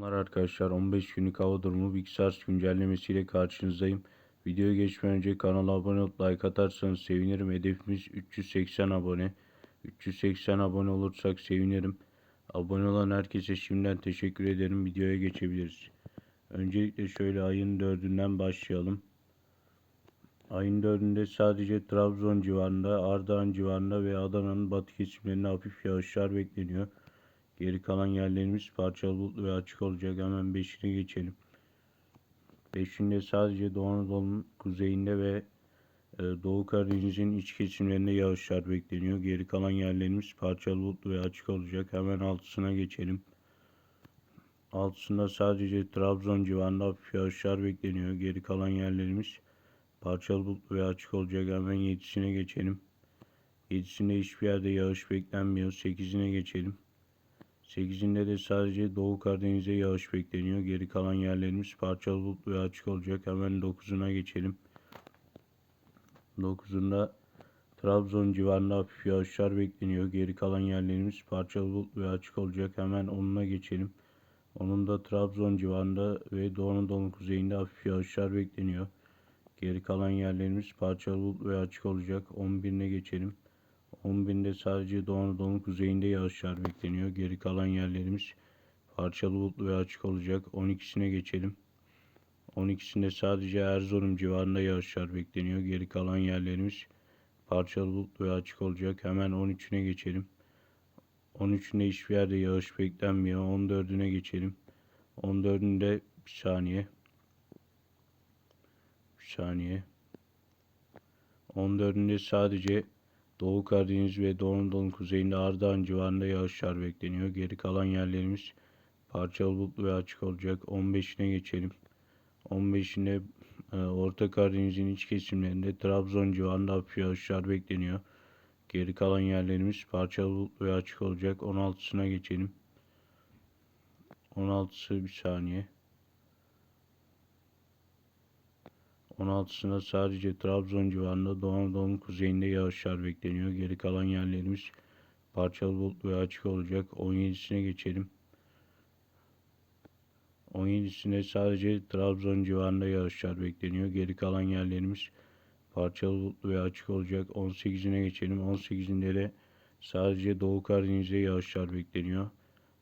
Merhabalar arkadaşlar 15 günlük hava durumu bilgisayar güncellemesiyle karşınızdayım. Videoya geçmeden önce kanala abone olup like atarsanız sevinirim. Hedefimiz 380 abone. 380 abone olursak sevinirim. Abone olan herkese şimdiden teşekkür ederim. Videoya geçebiliriz. Öncelikle şöyle ayın 4'ünden başlayalım. Ayın 4'ünde sadece Trabzon civarında, Ardahan civarında ve Adana'nın batı kesimlerinde hafif yağışlar bekleniyor. Geri kalan yerlerimiz parçalı bulutlu ve açık olacak. Hemen 5'ine geçelim. 5'inde sadece Doğu Anadolu'nun kuzeyinde ve e, Doğu Karadeniz'in iç kesimlerinde yağışlar bekleniyor. Geri kalan yerlerimiz parçalı bulutlu ve açık olacak. Hemen 6'sına geçelim. 6'sında sadece Trabzon civarında hafif yağışlar bekleniyor. Geri kalan yerlerimiz parçalı bulutlu ve açık olacak. Hemen 7'sine geçelim. 7'sinde hiçbir yerde yağış beklenmiyor. 8'ine geçelim. 8'inde de sadece Doğu Karadeniz'e yağış bekleniyor. Geri kalan yerlerimiz parçalı bulutlu ve açık olacak. Hemen 9'una geçelim. 9'unda Trabzon civarında hafif yağışlar bekleniyor. Geri kalan yerlerimiz parçalı bulutlu ve açık olacak. Hemen 10'una geçelim. Onun da Trabzon civarında ve Doğu Anadolu'nun kuzeyinde hafif yağışlar bekleniyor. Geri kalan yerlerimiz parçalı bulutlu ve açık olacak. 11'ine geçelim. 10.000'de sadece Doğu Anadolu'nun kuzeyinde yağışlar bekleniyor. Geri kalan yerlerimiz parçalı bulutlu ve açık olacak. 12'sine geçelim. 12'sinde sadece Erzurum civarında yağışlar bekleniyor. Geri kalan yerlerimiz parçalı bulutlu ve açık olacak. Hemen 13'üne geçelim. 13'ünde hiçbir yerde yağış beklenmiyor. 14'üne geçelim. 14'ünde bir saniye. Bir saniye. 14'ünde sadece Doğu Karadeniz ve Doğu Anadolu'nun kuzeyinde Ardahan civarında yağışlar bekleniyor. Geri kalan yerlerimiz parçalı bulutlu ve açık olacak. 15'ine geçelim. 15'inde e, Orta Karadeniz'in iç kesimlerinde Trabzon civarında hafif yağışlar bekleniyor. Geri kalan yerlerimiz parçalı bulutlu ve açık olacak. 16'sına geçelim. 16'sı bir saniye. 16'sında sadece Trabzon civarında Doğu Anadolu'nun kuzeyinde yağışlar bekleniyor. Geri kalan yerlerimiz parçalı bulutlu ve açık olacak. 17'sine geçelim. 17'sinde sadece Trabzon civarında yağışlar bekleniyor. Geri kalan yerlerimiz parçalı bulutlu ve açık olacak. 18'ine geçelim. 18'inde de sadece Doğu Karadeniz'de yağışlar bekleniyor.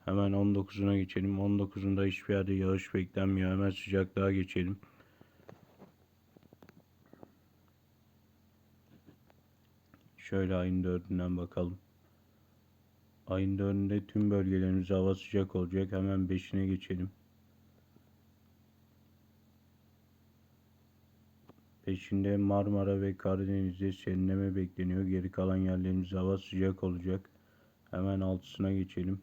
Hemen 19'una geçelim. 19'unda hiçbir yerde yağış beklenmiyor. Hemen sıcaklığa geçelim. Şöyle ayın dördünden bakalım. Ayın dördünde tüm bölgelerimiz hava sıcak olacak. Hemen beşine geçelim. Peşinde Marmara ve Karadeniz'de serinleme bekleniyor. Geri kalan yerlerimiz hava sıcak olacak. Hemen altısına geçelim.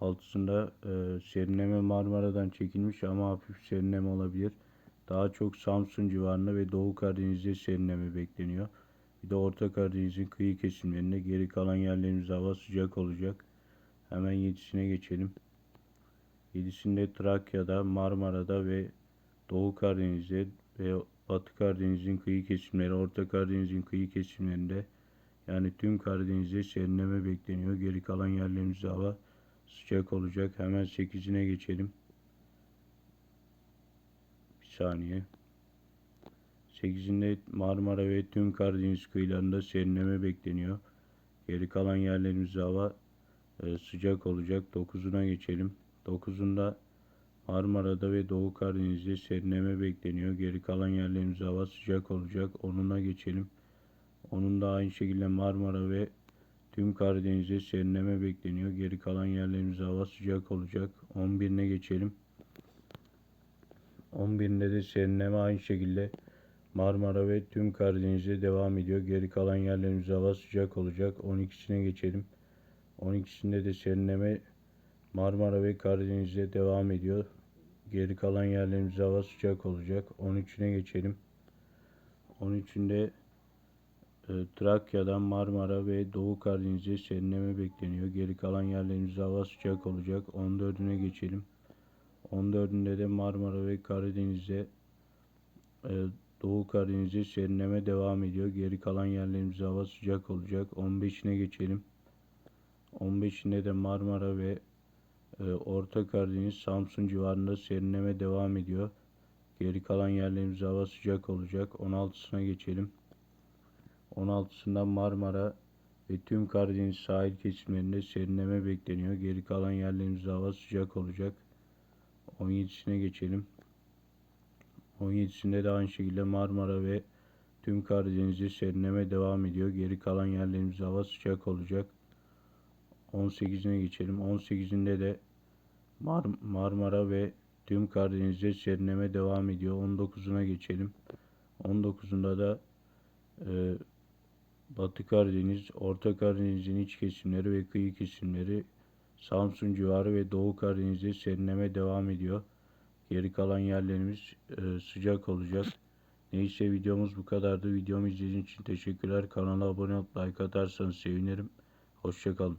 Altısında e, serinleme Marmara'dan çekilmiş ama hafif serinleme olabilir. Daha çok Samsun civarında ve Doğu Karadeniz'de serinleme bekleniyor. Bir de Orta Karadeniz'in kıyı kesimlerinde geri kalan yerlerimiz hava sıcak olacak. Hemen yedisine geçelim. Yedisinde Trakya'da, Marmara'da ve Doğu Karadeniz'de ve Batı Karadeniz'in kıyı kesimleri, Orta Karadeniz'in kıyı kesimlerinde yani tüm Karadeniz'de serinleme bekleniyor. Geri kalan yerlerimizde hava sıcak olacak. Hemen 8'ine geçelim. Bir saniye. 8'inde Marmara ve tüm Karadeniz kıyılarında serinleme bekleniyor. Geri kalan yerlerimizde hava e, sıcak olacak. 9'una geçelim. 9'unda Marmara'da ve Doğu Karadeniz'de serinleme bekleniyor. Geri kalan yerlerimizde hava sıcak olacak. 10'una geçelim. Onun da aynı şekilde Marmara ve tüm Karadeniz'de serinleme bekleniyor. Geri kalan yerlerimizde hava sıcak olacak. 11'ine geçelim. 11'inde de serinleme aynı şekilde Marmara ve tüm Karadeniz'e devam ediyor. Geri kalan yerlerimiz hava sıcak olacak. 12'sine geçelim. 12'sinde de serinleme Marmara ve Karadeniz'e devam ediyor. Geri kalan yerlerimiz hava sıcak olacak. 13'üne geçelim. 13'ünde e, Trakya'dan Marmara ve Doğu Karadeniz'e serinleme bekleniyor. Geri kalan yerlerimiz hava sıcak olacak. 14'üne geçelim. 14'ünde de Marmara ve Karadeniz'e e, Doğu Karadeniz'de serinleme devam ediyor. Geri kalan yerlerimizde hava sıcak olacak. 15'ine geçelim. 15'inde de Marmara ve e, Orta Karadeniz, Samsun civarında serinleme devam ediyor. Geri kalan yerlerimizde hava sıcak olacak. 16'sına geçelim. 16'sında Marmara ve tüm Karadeniz sahil kesimlerinde serinleme bekleniyor. Geri kalan yerlerimizde hava sıcak olacak. 17'sine geçelim. 17'sinde de aynı şekilde Marmara ve tüm Karadeniz'de serinleme devam ediyor. Geri kalan yerlerimizde hava sıcak olacak. 18'ine geçelim. 18'inde de Mar Marmara ve tüm Karadeniz'de serinleme devam ediyor. 19'una geçelim. 19'unda da e, Batı Karadeniz, Orta Karadeniz'in iç kesimleri ve kıyı kesimleri, Samsun civarı ve Doğu Karadeniz'de serinleme devam ediyor. Geri kalan yerlerimiz e, sıcak olacak. Neyse videomuz bu kadardı. Videomu izlediğiniz için teşekkürler. Kanala abone olup like atarsanız sevinirim. Hoşçakalın.